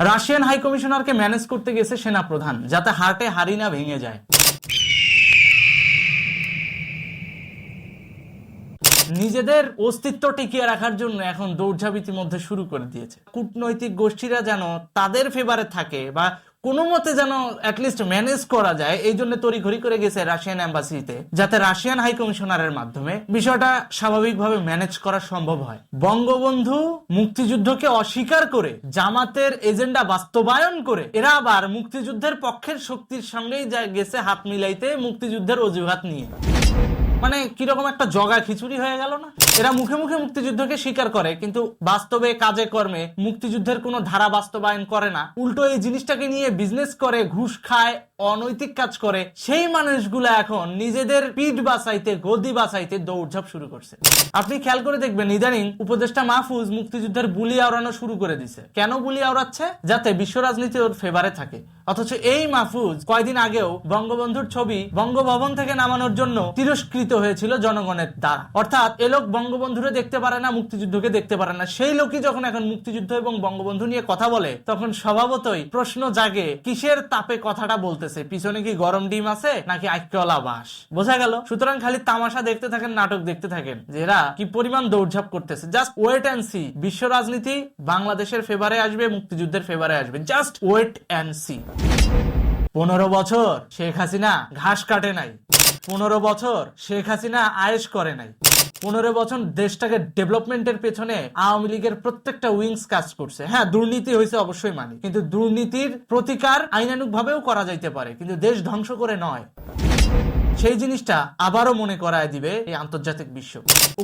Russian high কমিশনারকে manage করতে গেছে সেনা প্রধান যাতে হার্টে হারি না ভেঙে যায়। নিজেদের অস্তিত্ব টিকিয়ে রাখার জন্য এখন দৌড়ঝাপ ইতিমধ্যে শুরু করে দিয়েছে। কূটনৈতিক গোষ্ঠীরা যেন তাদের ফেভারে থাকে বা কোনো মতে যেন অ্যাটলিস্ট ম্যানেজ করা যায়, এই জন্য তড়িঘড়ি করে গেছে রাশিয়ান এম্বাসিতে যাতে রাশিয়ান হাই কমিশনারের মাধ্যমে বিষয়টা স্বাভাবিকভাবে ম্যানেজ করা সম্ভব হয়। বঙ্গবন্ধু মুক্তিযুদ্ধকে অস্বীকার করে, জামাতের এজেন্ডা বাস্তবায়ন করে, এরা আবার মুক্তিযুদ্ধের পক্ষের শক্তির সঙ্গেই গেছে হাত মিলাইতে মুক্তিযুদ্ধের অজুহাত নিয়ে। মানে কীরকম একটা জগা খিচুড়ি হয়ে গেল না? এরা মুখে মুখে মুক্তিযুদ্ধকে স্বীকার করে, কিন্তু বাস্তবে, কাজে, কর্মে মুক্তিযুদ্ধের কোনো ধারা বাস্তবায়ন করে না। উল্টো এই জিনিসটাকে নিয়ে বিজনেস করে, ঘুষ খায় অনৈতিক কাজ করে, সেই মানুষগুলো এখন নিজেদের পিঠ বাঁচাইতে, গদি বাঁচাইতে দৌড়ঝাঁপ শুরু করছে। আপনি খেয়াল করে দেখবেন, ইদানিং উপদেষ্টা মাহফুজ মুক্তিযুদ্ধের বুলি আওড়ানো শুরু করে দিছে। কেন বুলি আওড়াচ্ছে? যাতে বিশ্ব রাজনীতি ওর ফেভারে থাকে। অথচ এই মাহফুজ কয়দিন আগেও বঙ্গবন্ধুর ছবি বঙ্গভবন থেকে নামানোর জন্য তিরস্কৃত হয়েছিল জনগণের দ্বারা। অর্থাৎ এ লোক বঙ্গবন্ধুরে দেখতে পারে না, মুক্তিযুদ্ধকে দেখতে পারে না। সেই লোকই যখন এখন মুক্তিযুদ্ধ এবং বঙ্গবন্ধু নিয়ে কথা বলে, তখন স্বভাবতই প্রশ্ন জাগে, কিসের তাপে কথাটা বলতেছে, পিছনে কি গরম ডিম আছে নাকি আইকলা বাস বোঝা গেল। সুতরাং খালি তামাশা দেখতে থাকেন, নাটক দেখতে থাকেন, যে এরা কি পরিমাণ দৌড়ঝাঁপ করতেছে। জাস্ট ওয়েট অ্যান্ড সি বিশ্ব রাজনীতি বাংলাদেশের ফেভারে আসবে, মুক্তিযুদ্ধের ফেভারে আসবে। জাস্ট ওয়েট অ্যান্ড সি পনেরো বছর, শেখ হাসিনা ঘাস কাটে নাই। পনেরো বছর শেখ হাসিনা আয়েস করে নাই। পনেরো বছর দেশটাকে ডেভেলপমেন্টের পেছনে আওয়ামী লীগের প্রত্যেকটা উইংস কাজ করছে। হ্যাঁ দুর্নীতি হয়েছে অবশ্যই মানি, কিন্তু দুর্নীতির প্রতিকার আইনানুক ভাবেও করা যাইতে পারে, কিন্তু দেশ ধ্বংস করে নয়। সেই জিনিসটা আবারও মনে করায় দিবে এই আন্তর্জাতিক বিশ্ব।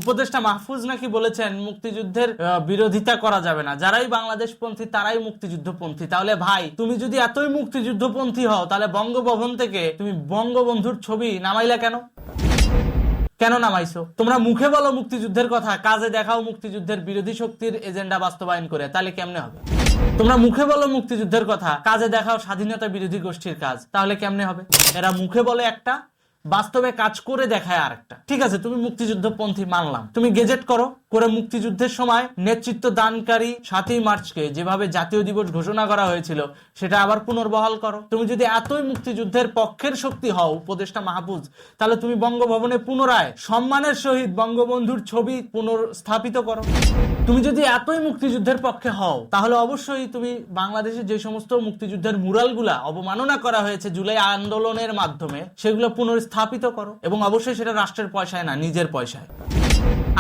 উপদেষ্টা মাহফুজ নাকি বলেছেন, মুক্তিযুদ্ধের বিরোধিতা করা যাবে না। যারাই বাংলাদেশ পন্থী তারাই মুক্তিযুদ্ধপন্থী। তাহলে ভাই, তুমি যদি এতই মুক্তিযুদ্ধপন্থী হও, তাহলে বঙ্গভবন থেকে তুমি বঙ্গবন্ধুর ছবি নামাইলা কেন? কেন নামাইছো? তোমরা মুখে বলো মুক্তিযুদ্ধের কথা, কাজে দেখাও মুক্তিযুদ্ধের বিরোধী শক্তির এজেন্ডা বাস্তবায়ন করে, তাহলে কেমনে হবে? তোমরা মুখে বলো মুক্তিযুদ্ধের কথা, কাজে দেখাও স্বাধীনতা বিরোধী গোষ্ঠীর কাজ, তাহলে কেমনে হবে? এরা মুখে বলে একটা বাস্তবে কাজ করে দেখায় আরেকটা। ঠিক আছে, তুমি মুক্তিযুদ্ধ পন্থী মানলাম। তুমি গেজেট করো, করে মুক্তিযুদ্ধের সময় নেতৃত্ব দানকারী সাতই মার্চকে যেভাবে জাতীয় দিবস ঘোষণা করা হয়েছিল, সেটা আবার পুনর্বহাল করো। তুমি যদি এতই মুক্তিযুদ্ধের পক্ষের শক্তি হও, উপদেষ্টা মাহফুজ, তাহলে তুমি বঙ্গভবনে পুনরায় সম্মানের সহিত বঙ্গবন্ধুর ছবি পুনর্স্থাপিত করো। তুমি যদি এতই মুক্তিযুদ্ধের পক্ষে হও, তাহলে অবশ্যই তুমি বাংলাদেশের যে সমস্ত মুক্তিযুদ্ধের মুরালগুলা অবমাননা করা হয়েছে জুলাই আন্দোলনের মাধ্যমে, সেগুলো পুনর্স্থাপিত করো এবং অবশ্যই সেটা রাষ্ট্রের পয়সায় না, নিজের পয়সায়।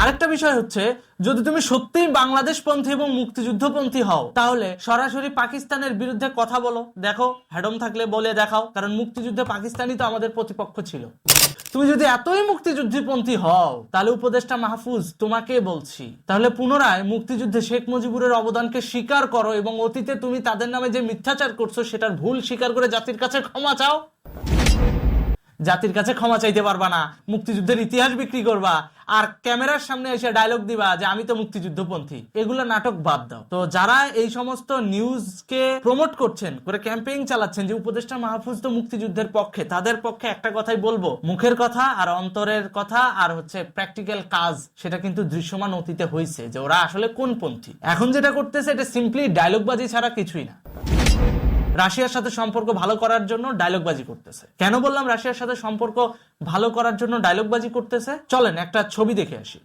আরেকটা বিষয় হচ্ছে, যদি তুমি সত্যিই বাংলাদেশপন্থী এবং মুক্তিযুদ্ধপন্থী হও, তাহলে সরাসরি পাকিস্তানের বিরুদ্ধে কথা বলো। দেখো, হ্যাডম থাকলে বলে দেখাও, কারণ মুক্তিযুদ্ধে পাকিস্তানই তো আমাদের প্রতিপক্ষ ছিল। তুমি যদি এতই মুক্তিযুদ্ধপন্থী হও, তাহলে উপদেষ্টা মাহফুজ, তোমাকে বলছি। তাহলে পুনরায় মুক্তিযুদ্ধে শেখ মুজিবুরের অবদানকে স্বীকার করো এবং অতীতে তুমি তাদের নামে যে মিথ্যাচার করছ, সেটার ভুল স্বীকার করে জাতির কাছে ক্ষমা চাও। জাতির কাছে ক্ষমা চাইতে পারবা না, মুক্তিযুদ্ধের ইতিহাস বিক্রি করবা, আর ক্যামেরার সামনে এসে ডায়লগ দিবা যে আমি তো মুক্তিযুদ্ধপন্থী। এগুলো নাটক বাদ দাও। তো যারা এই সমস্ত নিউজকে প্রমোট করছেন, করে ক্যাম্পেইন চালাচ্ছেন যে উপদেষ্টা মাহফুজ তো মুক্তিযুদ্ধের পক্ষে, তাদের পক্ষে একটা কথাই বলব, মুখের কথা আর অন্তরের কথা আর হচ্ছে প্র্যাকটিক্যাল কাজ, সেটা কিন্তু দৃশ্যমান অতীতে হয়েছে যে ওরা আসলে কোন পন্থী। এখন যেটা করতেছে, এটা সিম্পলি ডায়লগবাজি ছাড়া কিছুই না। রাশিয়ার সাথে সম্পর্ক ভালো করার জন্য ডায়লগবাজি করতেছে। কেন বললাম রাশিয়ার সাথে সম্পর্ক ভালো করার জন্য ডায়লগবাজি করতেছে? চলেন, একটা ছবি দেখে আসি।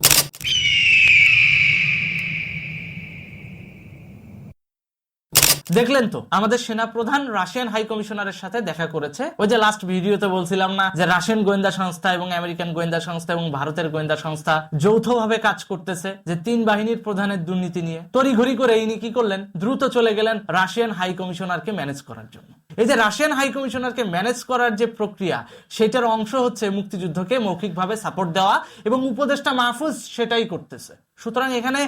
দেখলেন তো, আমাদের সেনা প্রধান রাশিয়ান হাই কমিশনারের সাথে দেখা করেছে। ওই যে লাস্ট ভিডিওতে বলছিলাম না যে রাশিয়ান গোয়েন্দা সংস্থা এবং আমেরিকান গোয়েন্দা সংস্থা এবং ভারতের গোয়েন্দা সংস্থা যৌথভাবে কাজ করতেছে যে তিন বাহিনীর প্রধানের দুর্নীতি নিয়ে। তড়িঘড়ি করে ইনি কি করলেন? দ্রুত চলে গেলেন রাশিয়ান হাই কমিশনারকে ম্যানেজ করার জন্য। এই যে রাশিয়ান হাই কমিশনারকে ম্যানেজ করার যে প্রক্রিয়া, সেটার অংশ হচ্ছে মুক্তিযুদ্ধকে মৌখিকভাবে সাপোর্ট দেওয়া এবং উপদেষ্টা মাহফুজ সেটাই করতেছে। সুতরাং এখানে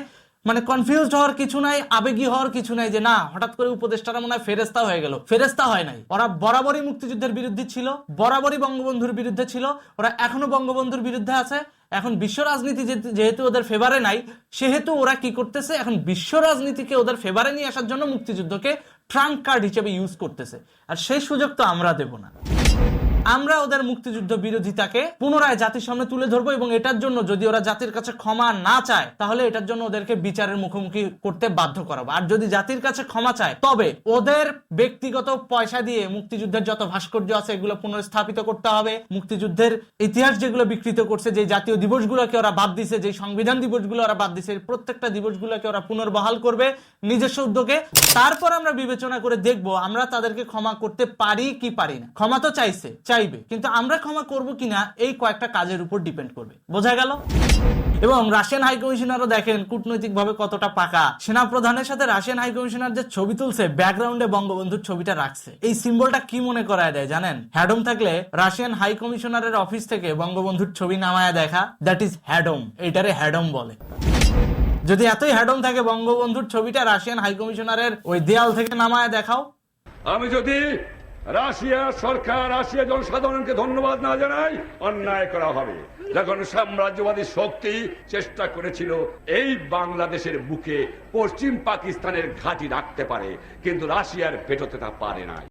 মানে কনফিউজড হওয়ার কিছু নাই, আবেগী হওয়ার কিছু নাই যে না, হঠাৎ করে উপদেষ্টারা মনে হয় ফেরেস্তা হয়ে গেল। ফেরেস্তা হয় নাই। ওরা বরাবরই মুক্তিযুদ্ধের বিরুদ্ধে ছিল, বরাবরই বঙ্গবন্ধুর বিরুদ্ধে ছিল, ওরা এখনও বঙ্গবন্ধুর বিরুদ্ধে আছে। এখন বিশ্ব রাজনীতি যেহেতু ওদের ফেভারে নাই, সেহেতু ওরা কি করতেছে? এখন বিশ্ব রাজনীতিকে ওদের ফেভারে নিয়ে আসার জন্য মুক্তিযুদ্ধকে ট্রাঙ্ক কার্ড হিসেবে ইউজ করতেছে। আর সেই সুযোগ তো আমরা দেব না। আমরা ওদের মুক্তিযুদ্ধ বিরোধিতাকে পুনরায় জাতির সামনে তুলে ধরবো এবং এটার জন্য যদি ওরা জাতির কাছে ক্ষমা না চায়, তাহলে এটার জন্য ওদেরকে বিচারের মুখোমুখি করতে বাধ্য করাবো। আর যদি জাতির কাছে ক্ষমা চায়, তবে ওদের ব্যক্তিগত পয়সা দিয়ে মুক্তিযুদ্ধের যত ভাস্কর্য আছে, এগুলো পুনর্স্থাপিত করতে হবে। মুক্তিযুদ্ধের ইতিহাস যেগুলো বিকৃত করছে, যে জাতীয় দিবসগুলোকে ওরা বাদ দিছে, যে সংবিধান দিবসগুলো ওরা বাদ দিছে প্রত্যেকটা দিবসগুলোকে ওরা পুনর্বহাল করবে নিজস্ব উদ্যোগে। তারপর আমরা বিবেচনা করে দেখব আমরা তাদেরকে ক্ষমা করতে পারি কি পারি না। ক্ষমা তো চাইছে চাইবে, কিন্তু আমরা ক্ষমা করব কিনা এই কয়েকটা কাজের উপর ডিপেন্ড করবে। বোঝা গেল? এবং রাশিয়ান হাই কমিশনারও দেখেন কূটনৈতিকভাবে কতটা পাকা। সেনা প্রধানের সাথে রাশিয়ান হাই কমিশনার যে ছবি তুলছে ব্যাকগ্রাউন্ডে বঙ্গবন্ধুর ছবিটা রাখছে। এই সিম্বলটা কি মনে করায় দেয় জানেন? হ্যাডম থাকলে রাশিয়ান হাই কমিশনারের অফিস থেকে বঙ্গবন্ধুর ছবি নামায় দেখা দ্যাট ইজ হ্যাডম এটারে হ্যাডম বলে। যদি এতই হ্যাডম থাকে, বঙ্গবন্ধুর ছবিটা রাশিয়ান হাই কমিশনারের ওই দেয়াল থেকে নামায় দেখাও। আমি যদি রাশিয়া সরকার রাশিয়া জনসাধারণকে ধন্যবাদ না জানাই অন্যায় করা হবে। যখন সাম্রাজ্যবাদী শক্তি চেষ্টা করেছিল, এই বাংলাদেশের বুকে পশ্চিম পাকিস্তানের ঘাঁটি রাখতে পারে, কিন্তু রাশিয়ার পেটোতে তা পারে নাই।